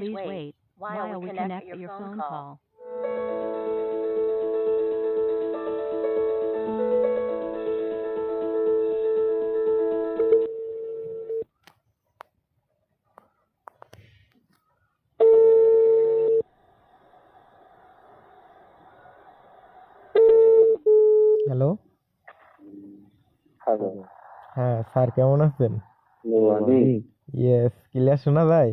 Please wait while we connect your phone call. Hello hello হ্যাঁ sir কেমন আছেন অনেক ইয়েস ক্লিয়ার শোনা যায়